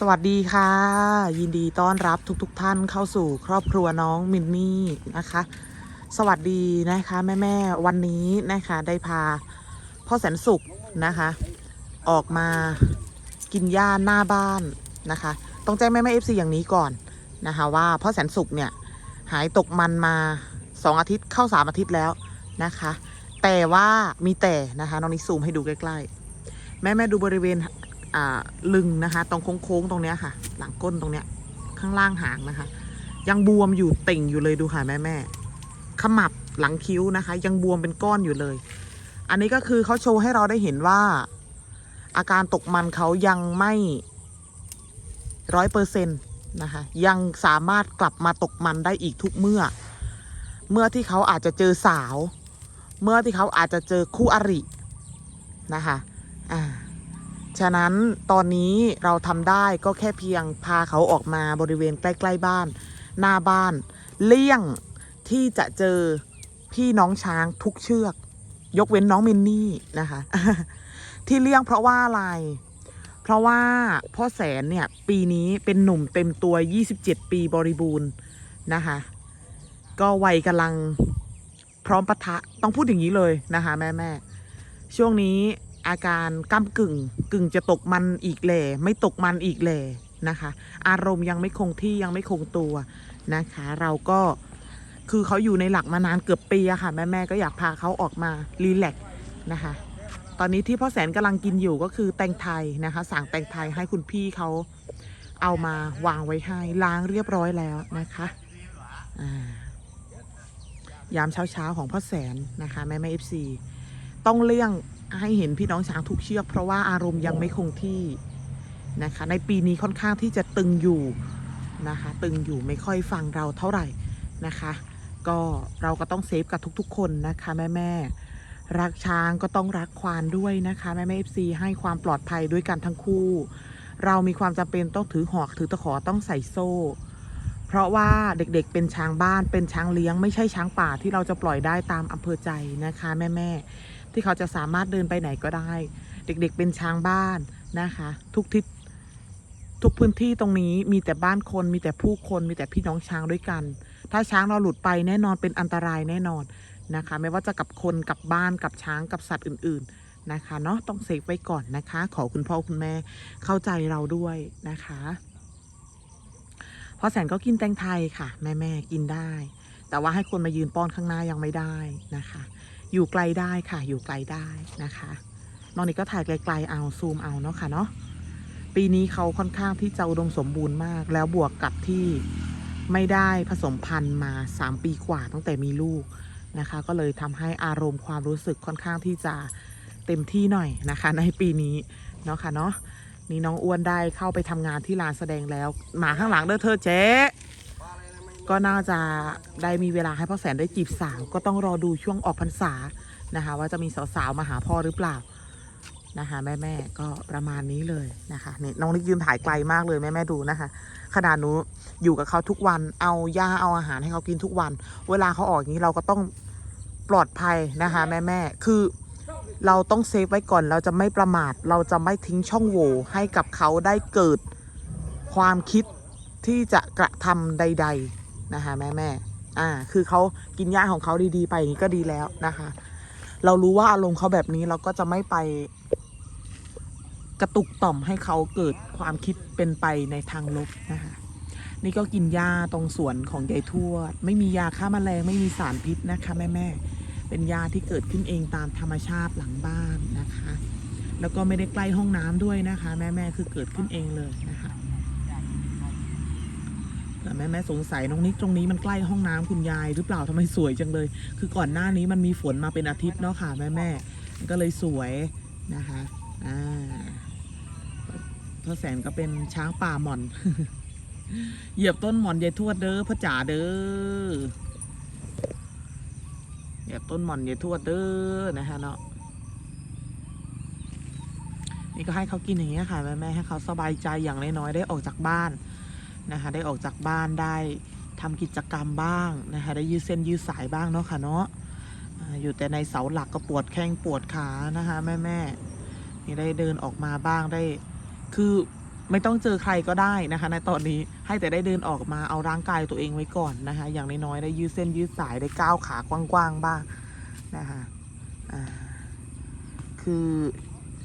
สวัสดีค่ะ ยินดีต้อนรับทุกๆทท่านเข้าสู่ครอบครัวน้องมินนี่นะคะ สวัสดีนะคะแม่แม่ๆวันนี้นะคะได้พาพ่อแสนสุขนะคะ ออกมากินหญ้าหน้าบ้านนะคะ ต้องแจ้งแม่แม่เอฟซีอย่างนี้ก่อนนะคะว่าพ่อแสนสุขเนี่ยหายตกมันมาสองอาทิตย์เข้าสามอาทิตย์แล้วนะคะ แต่ว่ามีแต่นะคะน้องนิซูมให้ดูใกล้ๆแม่แม่ดูบริเวณ ลึงนะคะ ตรงโค้งๆตรงเนี้ยค่ะ หลังก้นตรงเนี้ย ข้างล่างหางนะคะ ยังบวมอยู่เต่งอยู่เลยดูค่ะแม่แม่ขมับหลังคิ้วนะคะ ยังบวมเป็นก้อนอยู่เลย อันนี้ก็คือเขาโชว์ให้เราได้เห็นว่า อาการตกมันเขายังไม่ร้อยเปอร์เซ็นต์นะคะ ยังสามารถกลับมาตกมันได้อีกทุกเมื่อ เมื่อที่เขาอาจจะเจอสาว เมื่อที่เขาอาจจะเจอคู่อรินะคะ อ่า ฉะนั้นตอนนี้เราทำได้ก็แค่เพียงพาเขาออกมาบริเวณใกล้ ๆ บ้าน หน้าบ้าน เลี่ยงที่จะเจอพี่น้องช้างทุกเชือก ยกเว้นน้องมินนี่นะคะ ที่เลี่ยงเพราะว่าอะไร เพราะว่าพ่อแสนเนี่ยปีนี้เป็นหนุ่มเต็มตัว 27 ปีบริบูรณ์นะคะ ก็วัยกำลังพร้อมปะทะต้องพูดอย่างนี้เลยนะคะ แม่แม่ๆช่วงนี้ อาการก้ากึ่ง กึ่งจะตกมันอีกแหล่ไม่ตกมันอีกแหล่นะคะ อารมณ์ยังไม่คงที่ยังไม่คงตัวนะคะ เราก็คือเขาอยู่ในหลักมานานเกือบปีอะค่ะ แม่แม่ก็อยากพาเขาออกมารีแลกซ์นะคะ ตอนนี้ที่พ่อแสนกำลังกินอยู่ก็คือแตงไทยนะคะ สั่งแตงไทยให้คุณพี่เขาเอามาวางไว้ให้ล้างเรียบร้อยแล้วนะคะายามเช้าๆของพ่อแสนนะคะ แม่แม่เอฟซีต้องเลี่ยง ให้เห็นพี่น้องช้างทุกเชือก เพราะว่าอารมณ์ยังไม่คงที่นะคะ ในปีนี้ค่อนข้างที่จะตึงอยู่นะคะ ตึงอยู่ไม่ค่อยฟังเราเท่าไหร่นะคะ ก็เราก็ต้องเซฟกับทุกๆ คนนะคะแม่แม่รักช้างก็ต้องรักควานด้วยนะคะแม่แม่เอฟซีให้ความปลอดภัยด้วยกันทั้งคู่ เรามีความจำเป็นต้องถือหอกถือตะขอต้องใส่โซ่ เพราะว่าเด็กๆเป็นช้างบ้านเป็นช้างเลี้ยง ไม่ใช่ช้างป่าที่เราจะปล่อยได้ตามอำเภอใจนะคะแม่ๆ ที่เขาจะสามารถเดินไปไหนก็ได้ เด็กๆเป็นช้างบ้านนะคะ ทุกทิศทุกพื้นที่ตรงนี้มีแต่บ้านคนมีแต่ผู้คนมีแต่พี่น้องช้างด้วยกัน ถ้าช้างเราหลุดไปแน่นอนเป็นอันตรายแน่นอนนะคะ ไม่ว่าจะกับคนกับบ้านกับช้างกับสัตว์อื่น ๆนะคะเนาะต้องเซฟไว้ก่อนนะคะ ขอคุณพ่อคุณแม่เข้าใจเราด้วยนะคะพ่อแสนก็กินแตงไทยค่ะ แม่ๆกินได้ แต่ว่าให้คนมายืนป้อนข้างหน้ายังไม่ได้นะคะ อยู่ไกลได้ค่ะ อยู่ไกลได้นะคะ นอกนี้ก็ถ่ายไกลๆเอาซูมเอาเนาะค่ะเนาะ ปีนี้เขาค่อนข้างที่จะอุดมสมบูรณ์มาก แล้วบวกกับที่ไม่ได้ผสมพันธุ์มา 3 ปีกว่าตั้งแต่มีลูกนะคะ ก็เลยทำให้อารมณ์ความรู้สึกค่อนข้างที่จะเต็มที่หน่อยนะคะ ในปีนี้เนาะค่ะเนาะนี่น้องอ้วนได้เข้าไปทำงานที่ลานแสดงแล้ว หมาข้างหลังเด้อเธอเจ๊ ก็น่าจะได้มีเวลาให้พ่อแสนได้จีบสาว ก็ต้องรอดูช่วงออกพรรษานะคะ ว่าจะมีสาวๆมาหาพ่อหรือเปล่านะคะแม่ๆก็ประมาณนี้เลยนะคะนี่น้องนิกยืนถ่ายไกลมากเลยแม่ๆดูนะคะขนาดหนูอยู่กับเขาทุกวันเอาหญ้าเอาอาหารให้เขากินทุกวัน เวลาเขาออกอย่างนี้เราก็ต้องปลอดภัยนะคะ แม่ๆคือเราต้องเซฟไว้ก่อนเราจะไม่ประมาท เราจะไม่ทิ้งช่องโหว่ให้กับเขาได้เกิดความคิดที่จะกระทำใด ๆ นะคะแม่แม่อ่า คือเขากินหญ้าของเขาดีๆ ไปอย่างนี้ก็ดีแล้วนะคะ เรารู้ว่าอารมณ์เขาแบบนี้เราก็จะไม่ไปกระตุกต่อมให้เขาเกิดความคิดเป็นไปในทางลบนะคะ นี่ก็กินหญ้าตรงสวนของยายทวด ไม่มียาฆ่าแมลงไม่มีสารพิษนะคะแม่แม่เป็นยาที่เกิดขึ้นเองตามธรรมชาติหลังบ้านนะคะ แล้วก็ไม่ได้ใกล้ห้องน้ำด้วยนะคะ แม่แม่คือเกิดขึ้นเองเลยนะคะ แต่แม่แม่สงสัยน้องนิกตรงนี้มันใกล้ห้องน้ำคุณยายหรือเปล่าทำไมสวยจังเลย คือก่อนหน้านี้มันมีฝนมาเป็นอาทิตย์เนาะค่ะแม่แม่ก็เลยสวยนะคะอ่าพ่อแสนก็เป็นช้างป่าหม่อน เหยียบต้นหม่อนยายทวดเด้อพ่อจ๋าเด้อเหยียบต้นหม่อนยายทวดเด้อนะคะเนาะนี่ก็ให้เขากินอย่างเงี้ยค่ะแม่แม่ให้เขาสบายใจอย่างน้อยๆได้ออกจากบ้าน นะคะได้ออกจากบ้านได้ทำกิจกรรมบ้างนะคะได้ยืดเส้นยืดสายบ้างเนาะค่ะเนาะอยู่แต่ในเสาหลักก็ปวดแข้งปวดขานะคะแม่แม่นี่ได้เดินออกมาบ้างได้ คือไม่ต้องเจอใครก็ได้นะคะในตอนนี้ให้แต่ได้เดินออกมาเอาร่างกายตัวเองไว้ก่อนนะคะอย่างน้อยๆได้ยืดเส้นยืดสายได้ก้าวขากว้างๆบ้างนะคะคือ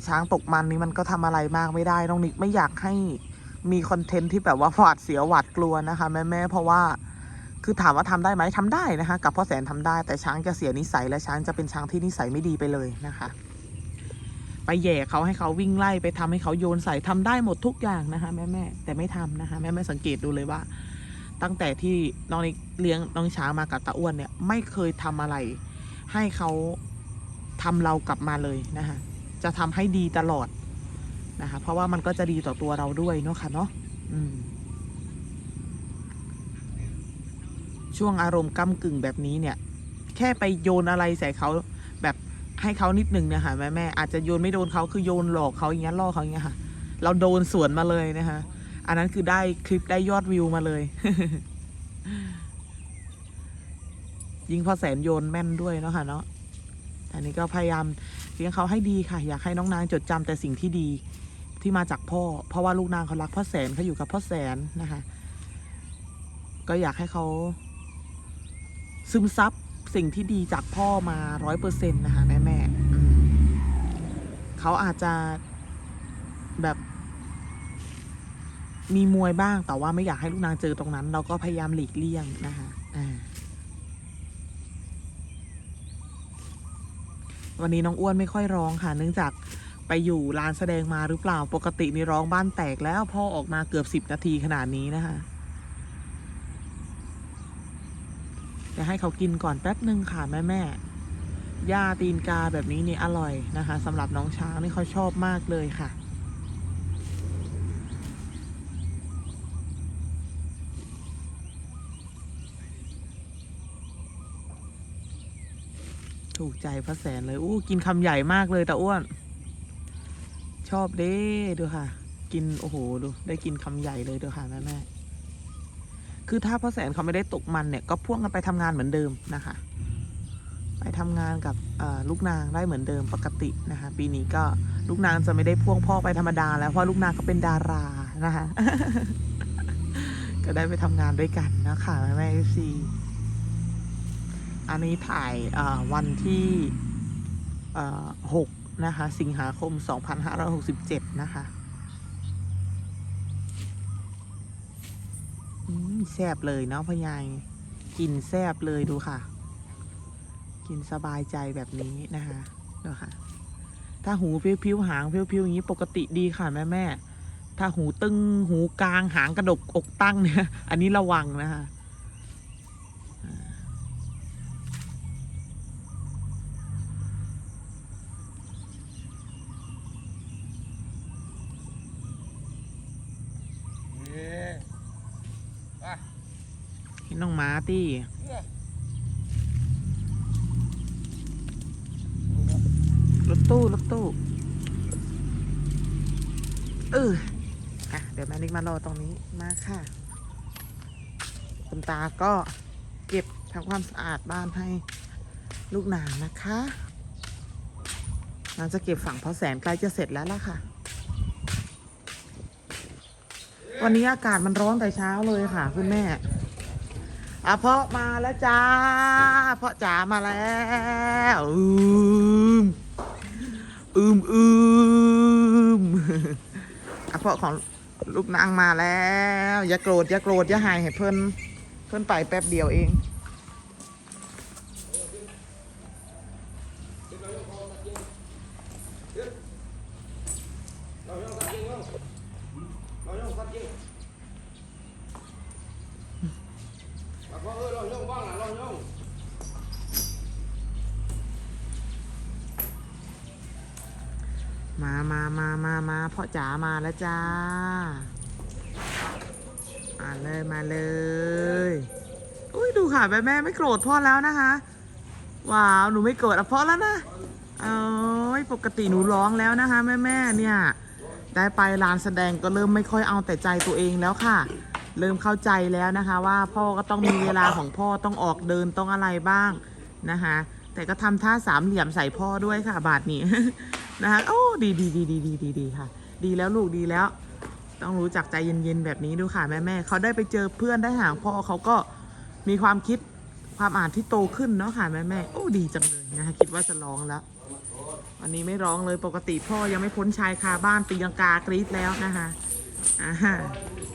ช้างตกมันนี้มันก็ทำอะไรมากไม่ได้น้องนิกไม่อยากให้ มีคอนเทนต์ที่แบบว่าหวาดเสียวหวาดกลัวนะคะ แม่ๆเพราะว่า คือถามว่าทำได้ไหมทำได้นะคะ กับพ่อแสนทำได้ แต่ช้างจะเสียนิสัยและช้างจะเป็นช้างที่นิสัยไม่ดีไปเลยนะคะ ไปแย่เขาให้เขาวิ่งไล่ไปทำให้เขาโยนใส่ทำได้หมดทุกอย่างนะคะแม่แม่ๆแต่ไม่ทำนะคะ แม่แม่ๆสังเกตดูเลยว่า ตั้งแต่ที่น้องเลี้ยงน้องช้างมากับตาอ้วนเนี่ยไม่เคยทำอะไร ให้เขาทำเรากลับมาเลยนะคะจะทำให้ดีตลอด นะคะ เพราะว่ามันก็จะดีต่อตัวเราด้วยเนาะค่ะเนาะช่วงอารมณ์ก้ากึ่งแบบนี้เนี่ย แค่ไปโยนอะไรใส่เขาแบบให้เขานิดนึงเนี่ยค่ะแม่แม่อาจจะโยนไม่โดนเขาคือโยนหลอกเขาอย่างเงี้ยล่อเขาอย่างเงี้ยค่ะ เราโดนสวนมาเลยนะคะ อันนั้นคือได้คลิปได้ยอดวิวมาเลยยิงพอแสนโยนแม่นด้วยเนาะค่ะเนาะแต่นี้ก็พยายามเลี้ยงเขาให้ดีค่ะ อยากให้น้องนางจดจำแต่สิ่งที่ดี ที่มาจากพ่อ เพราะว่าลูกนางเขารักพ่อแสนเขาอยู่กับพ่อแสนนะคะ ก็อยากให้เขาซึมซับสิ่งที่ดีจากพ่อมาร้อยเปอร์เซ็นต์นะคะแม่แม่เขาอาจจะแบบมีมวยบ้างแต่ว่าไม่อยากให้ลูกนางเจอตรงนั้น เราก็พยายามหลีกเลี่ยงนะคะวันนี้น้องอ้วนไม่ค่อยร้องค่ะ เนื่องจาก ไปอยู่ลานแสดงมาหรือเปล่าปกตินี่ร้องบ้านแตกแล้วพ่อออกมาเกือบสิบนาทีขนาดนี้นะคะจะให้เขากินก่อนแป๊บหนึ่งค่ะแม่แม่ย่าตีนกาแบบนี้นี่อร่อยนะคะสำหรับน้องช้างนี่เขาชอบมากเลยค่ะถูกใจพระแสนเลย อู้ กินคำใหญ่มากเลยแต่อ้วน ชอบเด้ดูค่ะ กินโอ้โหดูได้กินคำใหญ่เลยดูค่ะแม่แม่คือถ้าพ่อแสนเขาไม่ได้ตกมันเนี่ย ก็พ่วงกันไปทำงานเหมือนเดิมนะคะ ไปทำงานกับลูกนางได้เหมือนเดิมปกตินะคะ ปีนี้ก็ลูกนางจะไม่ได้พ่วงพ่อไปธรรมดา แล้วเพราะลูกนางก็เป็นดารานะคะ ก็ได้ไปทำงานด้วยกันนะคะแม่แม่ซีอันนี้ถ่ายวันที่หก นะคะ สิงหาคม 2567 นะคะอืมแซบเลยเนาะพ่อใหญ่กินแซบเลยดูค่ะ กินสบายใจแบบนี้นะคะดูค่ะ ถ้าหูพิ้วๆหางพิ้วๆอย่างนี้ปกติดีค่ะแม่แม่ถ้าหูตึงหูกลางหางกระดกอกตั้งเนี่ย อันนี้ระวังนะคะอ่า เอ๊ะไป เห็ น้องหมาตี้เนี่รถตู้รถตู้เอออะเดี๋ยวแม่นิกมารอตรงนี้มาค่ะ คุณตาก็เก็บทำความสะอาดบ้านให้ลูกนางนะคะนางจะเก็บฝั่งเพราะแสนใกล้จะเสร็จแล้วล่ะค่ะ วันนี้อากาศมันร้อนแต่เช้าเลยค่ะ คุณแม่ อะเพาะมาแล้วจ้าเพาะจ๋ามาแล้วอืมอืมอืมอะเพาะของลูกนางมาแล้ว อย่าโกรธอย่าโกรธอย่าหายให้เพิ่นเพิ่นไปแป๊บเดียวเอง เราย่องสัตว์ยิงเราเราย่องสัตว์ยิงเราก็เออเราย่องบ้างนะเราย่อง มามามามามาพ่อจ๋ามาแล้วจ้า มาเลยมาเลย อุ้ยดูค่ะแม่แม่ไม่โกรธพ่อแล้วนะคะ ว้าวหนูไม่โกรธอะพ่อแล้วนะเอ้ยปกติหนูร้องแล้วนะคะ แม่แม่เนี่ย ได้ไปลานแสดงก็เริ่มไม่ค่อยเอาแต่ใจตัวเองแล้วค่ะ เริ่มเข้าใจแล้วนะคะ ว่าพ่อก็ต้องมีเวลาของพ่อต้องออกเดินต้องอะไรบ้างนะคะ แต่ก็ทำท่าสามเหลี่ยมใส่พ่อด้วยค่ะ บาทนี้ นะคะโอ้ดีดีดีดีดีดีดีค่ะ ดีแล้วลูกดีแล้ว ต้องรู้จักใจเย็นๆแบบนี้ดูค่ะแม่ๆเขาได้ไปเจอเพื่อนได้ห่างพ่อเขาก็มีความคิดความอ่านที่โตขึ้นเนาะค่ะแม่ๆโอ้ดีจังเลยนะคะคิดว่าจะร้องแล้ววันนี้ไม่ร้องเลยปกติพ่อยังไม่พ้นชายคาบ้านตีลังกากรีดแล้วนะคะอ่าฮะ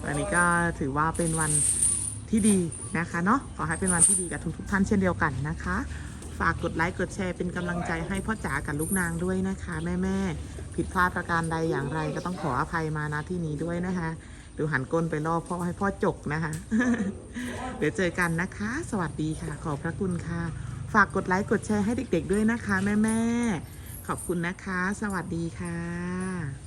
วันนี้ก็ถือว่าเป็นวันที่ดีนะคะเนาะขอให้เป็นวันที่ดีกับทุกๆท่านเช่นเดียวกันนะคะ ฝากกดไลค์กดแชร์เป็นกำลังใจให้พ่อจ๋ากับลูกนางด้วยนะคะ แม่ๆผิดพลาดประการใดอย่างไรก็ต้องขออภัยมาณที่นี้ด้วยนะคะ ดูหันก้นไปรอบพ่อให้พ่อจกนะคะ เดี๋ยวเจอกันนะคะ สวัสดีค่ะ ขอบพระคุณค่ะ ฝากกดไลค์กดแชร์ให้เด็ก ๆ ด้วยนะคะ แม่ๆขอบคุณนะคะ สวัสดีค่ะ